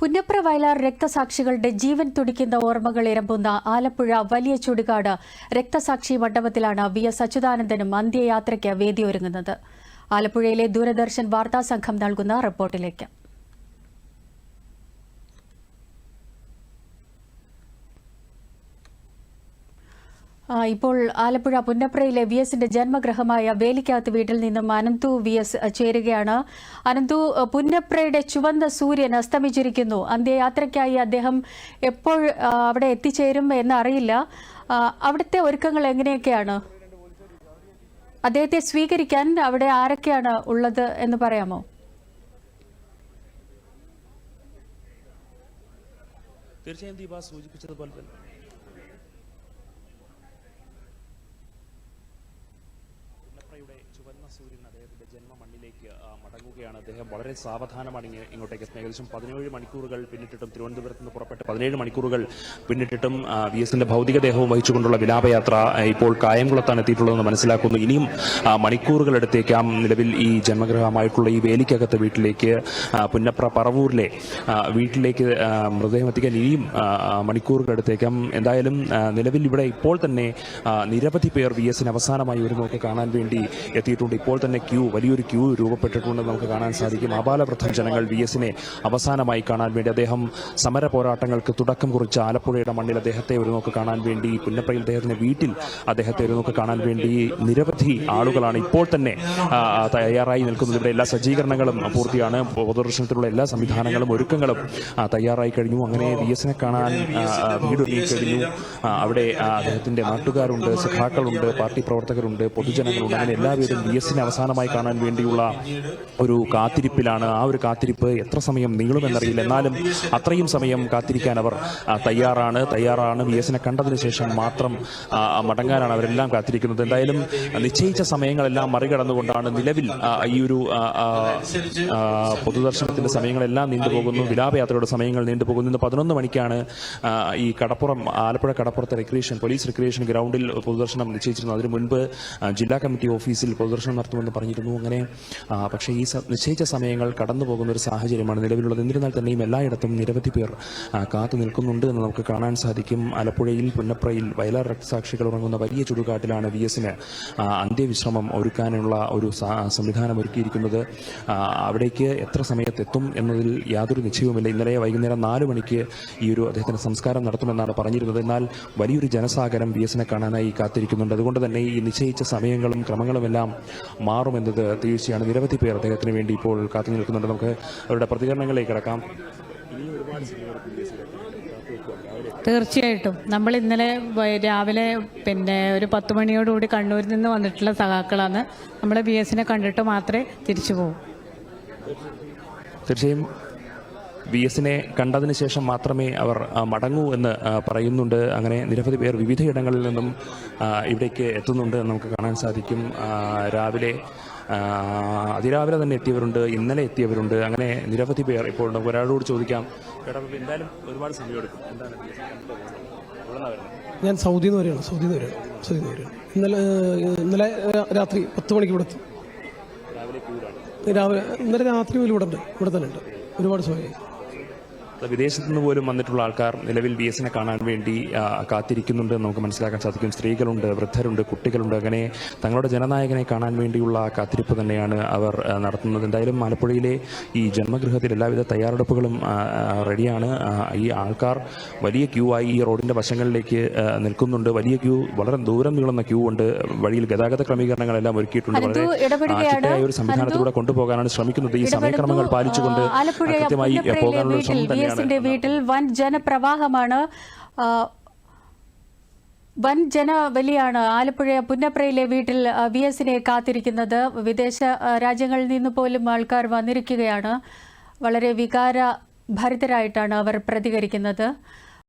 പുന്നപ്ര വയലാർ രക്തസാക്ഷികളുടെ ജീവൻ തുടിക്കുന്ന ഓർമ്മകൾ ഇരമ്പുന്ന ആലപ്പുഴ വലിയ ചുടുകാട് രക്തസാക്ഷി മണ്ഡപത്തിലാണ് വി എസ് അച്യുതാനന്ദനും അന്ത്യയാത്രയ്ക്ക് വേദിയൊരുങ്ങുന്നത്. ആലപ്പുഴയിലെ ദൂരദർശൻ വാർത്താസംഘം നൽകുന്ന റിപ്പോർട്ടിലേക്ക്. ഇപ്പോൾ ആലപ്പുഴ പുന്നപ്രയിലെ വി എസിന്റെ ജന്മഗൃഹമായ വേലിക്കകത്ത് വീട്ടിൽ നിന്നും അനന്തു വി എസ് ചേരുകയാണ്. അനന്തു പുന്നപ്രയുടെ ചുവന്ന സൂര്യൻ അസ്തമിച്ചിരിക്കുന്നു. അന്ത്യയാത്രയ്ക്കായി അദ്ദേഹം എപ്പോൾ അവിടെ എത്തിച്ചേരും എന്നറിയില്ല. അവിടുത്തെ ഒരുക്കങ്ങൾ എങ്ങനെയൊക്കെയാണ്? അദ്ദേഹത്തെ സ്വീകരിക്കാൻ അവിടെ ആരൊക്കെയാണ് ഉള്ളത് എന്ന് പറയാമോ? തീർച്ചയായും ദീപ സൂചിപ്പിച്ചതുപോലെ തന്നെ പുന്നപ്രയുടെ ചുവന്ന സൂര്യൻ അദ്ദേഹത്തിന്റെ ജന്മ മണ്ണിലേക്ക് മടങ്ങുകയാണ്. അദ്ദേഹം വളരെ സാവധാനമാണ് ഇങ്ങ- ഇങ്ങോട്ടേക്ക് ഏകദേശം പതിനേഴ് മണിക്കൂറുകൾ പിന്നിട്ടിട്ടും തിരുവനന്തപുരത്ത് നിന്ന് പുറപ്പെട്ട് പതിനേഴ് മണിക്കൂറുകൾ പിന്നിട്ടിട്ടും വി എസിന്റെ ഭൗതികദേഹവും വഹിച്ചുകൊണ്ടുള്ള വിലാപയാത്ര ഇപ്പോൾ കായംകുളത്താണ് എത്തിയിട്ടുള്ളതെന്ന് മനസ്സിലാക്കുന്നു. ഇനിയും മണിക്കൂറുകൾ എടുത്തേക്കാം നിലവിൽ ഈ ജന്മഗ്രഹമായിട്ടുള്ള ഈ വേലിക്കകത്ത് വീട്ടിലേക്ക് പുന്നപ്ര പറവൂരിലെ വീട്ടിലേക്ക് മൃതദേഹം എത്തിക്കാൻ ഇനിയും മണിക്കൂറുകൾ എന്തായാലും നിലവിൽ ഇവിടെ ഇപ്പോൾ തന്നെ നിരവധി പേർ വി എസിന് അവസാനമായി ഒരു നോക്ക് കാണാൻ വേണ്ടി എത്തിയിട്ടുണ്ട്. ഇപ്പോൾ തന്നെ ക്യൂ വലിയൊരു ക്യൂ രൂപപ്പെട്ടിട്ടുണ്ടെന്ന് നമുക്ക് കാണാൻ സാധിക്കും. അപാലവൃദ്ധം ജനങ്ങൾ വി എസിനെ അവസാനമായി കാണാൻ വേണ്ടി അദ്ദേഹം സമര പോരാട്ടങ്ങൾക്ക് തുടക്കം കുറിച്ച ആലപ്പുഴയുടെ മണ്ണിൽ അദ്ദേഹത്തെ ഒരു നോക്ക് കാണാൻ വേണ്ടി പുന്നപ്പയിൽ അദ്ദേഹത്തിന്റെ വീട്ടിൽ അദ്ദേഹത്തെ ഒരു നോക്ക് കാണാൻ വേണ്ടി നിരവധി ആളുകളാണ് ഇപ്പോൾ തന്നെ തയ്യാറായി നിൽക്കുന്നത്. ഇവിടെ എല്ലാ സജ്ജീകരണങ്ങളും പൂർത്തിയാണ്. പൊതുദർശനത്തിലുള്ള എല്ലാ സംവിധാനങ്ങളും ഒരുക്കങ്ങളും തയ്യാറായി കഴിഞ്ഞു. അങ്ങനെ വി എസിനെ കാണാൻ വീടൊരുങ്ങി കഴിഞ്ഞു. അവിടെ അദ്ദേഹത്തിന്റെ നാട്ടുകാരുണ്ട് സഖാക്കളുണ്ട് പാർട്ടി പ്രവർത്തകരുണ്ട് പൊതുജനങ്ങളുണ്ട്. അങ്ങനെ എല്ലാവരും വി എസിനെ അവസാനമായി കാണാൻ വേണ്ടിയുള്ള ഒരു കാത്തിരിപ്പിലാണ്. ആ ഒരു കാത്തിരിപ്പ് എത്ര സമയം നീളുമെന്നറിയില്ല. എന്നാലും അത്രയും സമയം കാത്തിരിക്കാൻ അവർ തയ്യാറാണ്. തയ്യാറാണ്. വി എസിനെ കണ്ടതിന് ശേഷം മാത്രം മടങ്ങാനാണ് അവരെല്ലാം കാത്തിരിക്കുന്നത്. എന്തായാലും നിശ്ചയിച്ച സമയങ്ങളെല്ലാം മറികടന്നുകൊണ്ടാണ് നിലവിൽ ഈ ഒരു പൊതുദർശനത്തിന്റെ സമയങ്ങളെല്ലാം നീണ്ടുപോകുന്നു. വിലാപയാത്രയുടെ സമയങ്ങൾ നീണ്ടുപോകുന്നു. ഇന്ന് പതിനൊന്ന് മണിക്കാണ് ഈ കടപ്പുറം ആലപ്പുഴ കടപ്പുറത്തെ റിക്രിയേഷൻ പോലീസ് റിക്രിയേഷൻ ഗ്രൗണ്ടിൽ പൊതുദർശനം നിശ്ചയിച്ചിരുന്നു. അതിനു മുൻപ് ജില്ലാ കമ്മിറ്റി ഓഫീസിൽ പൊതുദർശനം നടത്തുമെന്ന് പറഞ്ഞിരുന്നു. അങ്ങനെ പക്ഷേ ഈ നിശ്ചയിച്ച സമയങ്ങൾ കടന്നു പോകുന്ന ഒരു സാഹചര്യമാണ് നിലവിലുള്ളത്. എന്നിരുന്നാൽ തന്നെയും എല്ലായിടത്തും നിരവധി പേർ കാത്തു നിൽക്കുന്നുണ്ട് എന്ന് നമുക്ക് കാണാൻ സാധിക്കും. ആലപ്പുഴയിൽ പുന്നപ്രയിൽ വയലാർ രക്തസാക്ഷികൾ ഉറങ്ങുന്ന വലിയ ചുടുകാട്ടിലാണ് വി എസിന് അന്ത്യവിശ്രമം ഒരുക്കാനുള്ള ഒരു സംവിധാനം ഒരുക്കിയിരിക്കുന്നത്. അവിടേക്ക് എത്ര സമയത്തെത്തും എന്നതിൽ യാതൊരു നിശ്ചയവുമില്ല. ഇന്നലെ വൈകുന്നേരം നാല് മണിക്ക് ഈ ഒരു അദ്ദേഹത്തിന്റെ സംസ്കാരം നടത്തുമെന്നാണ് പറഞ്ഞിരുന്നത്. എന്നാൽ വലിയൊരു ജനസാഗരം വി എസിനെ കാണാനായി കാത്തിരിക്കുന്നുണ്ട്. അതുകൊണ്ട് തന്നെ ഈ നിശ്ചയിച്ച സമയങ്ങളും ക്രമങ്ങളുമെല്ലാം മാറുമെന്നത് തീർച്ചയാണ്. നിരവധി പേർ അദ്ദേഹത്തിന് വേണ്ടി ഇപ്പോൾ കാത്തു നിൽക്കുന്നുണ്ട്. നമുക്ക് അവരുടെ പ്രതികരണങ്ങളിലേക്ക് കിടക്കാം. തീർച്ചയായിട്ടും. നമ്മൾ ഇന്നലെ രാവിലെ പിന്നെ ഒരു പത്ത് മണിയോടുകൂടി കണ്ണൂരിൽ നിന്ന് വന്നിട്ടുള്ള സഹാക്കളാണ് നമ്മൾ ബി എസിനെ കണ്ടിട്ട് മാത്രമേ തിരിച്ചു പോകും തീർച്ചയായും വി എസിനെ കണ്ടതിന് ശേഷം മാത്രമേ അവർ മടങ്ങൂ എന്ന് പറയുന്നുണ്ട്. അങ്ങനെ നിരവധി പേർ വിവിധയിടങ്ങളിൽ നിന്നും ഇവിടേക്ക് എത്തുന്നുണ്ട് എന്ന് നമുക്ക് കാണാൻ സാധിക്കും. രാവിലെ അതിരാവിലെ തന്നെ എത്തിയവരുണ്ട് ഇന്നലെ എത്തിയവരുണ്ട്. അങ്ങനെ നിരവധി പേർ ഇപ്പോൾ നമുക്ക് ഒരാളോട് ചോദിക്കാം. എന്തായാലും ഒരുപാട് സമയമെടുക്കും എന്താണ് ഞാൻ സൗദിയിൽ നിന്ന് വരികയാണ്. സൗദിയിൽ നിന്ന് വരികയാണ്. സൗദിയിൽ നിന്ന് വരികയാണ്. ഇന്നലെ ഇന്നലെ രാത്രി പത്ത് മണിക്ക് ഇവിടെ എത്തി. രാവിലെ ഇന്നലെ രാത്രി പോലും ഇവിടെ ഉണ്ട്. ഇവിടെ തന്നെ ഉണ്ട്. ഒരുപാട് സമയമായി വിദേശത്തു നിന്ന് പോലും വന്നിട്ടുള്ള ആൾക്കാർ നിലവിൽ വി എസിനെ കാണാൻ വേണ്ടി കാത്തിരിക്കുന്നുണ്ട് നമുക്ക് മനസ്സിലാക്കാൻ സാധിക്കും. സ്ത്രീകളുണ്ട് വൃദ്ധരുണ്ട് കുട്ടികളുണ്ട്. അങ്ങനെ തങ്ങളുടെ ജനനായകനെ കാണാൻ വേണ്ടിയുള്ള കാത്തിരിപ്പ് തന്നെയാണ് അവർ നടത്തുന്നത്. എന്തായാലും ആലപ്പുഴയിലെ ഈ ജന്മഗൃഹത്തിൽ എല്ലാവിധ തയ്യാറെടുപ്പുകളും റെഡിയാണ്. ഈ ആൾക്കാർ വലിയ ക്യൂ ആയി ഈ റോഡിന്റെ വശങ്ങളിലേക്ക് നിൽക്കുന്നുണ്ട്. വലിയ ക്യൂ വളരെ ദൂരം നീളുന്ന ക്യൂ ഉണ്ട്. വഴിയിൽ ഗതാഗത ക്രമീകരണങ്ങളെല്ലാം ഒരുക്കിയിട്ടുണ്ട്. വളരെ ചിട്ടയായ ഒരു സംവിധാനത്തിലൂടെ കൊണ്ടുപോകാനാണ് ശ്രമിക്കുന്നത്. ഈ സമയക്രമങ്ങൾ പാലിച്ചുകൊണ്ട് കൃത്യമായി പോകാനുള്ള ശ്രമം വി തന്നെയാണ് വീട്ടിൽ വൻ ജനപ്രവാഹമാണ്. വൻ ജനവലിയാണ് ആലപ്പുഴ പുന്നപ്രയിലെ വീട്ടിൽ വി എസിനെ കാത്തിരിക്കുന്നത്. വിദേശ രാജ്യങ്ങളിൽ നിന്ന് പോലും ആൾക്കാർ വന്നിരിക്കുകയാണ്. വളരെ വികാര ഭരിതരായിട്ടാണ് അവർ പ്രതികരിക്കുന്നത്.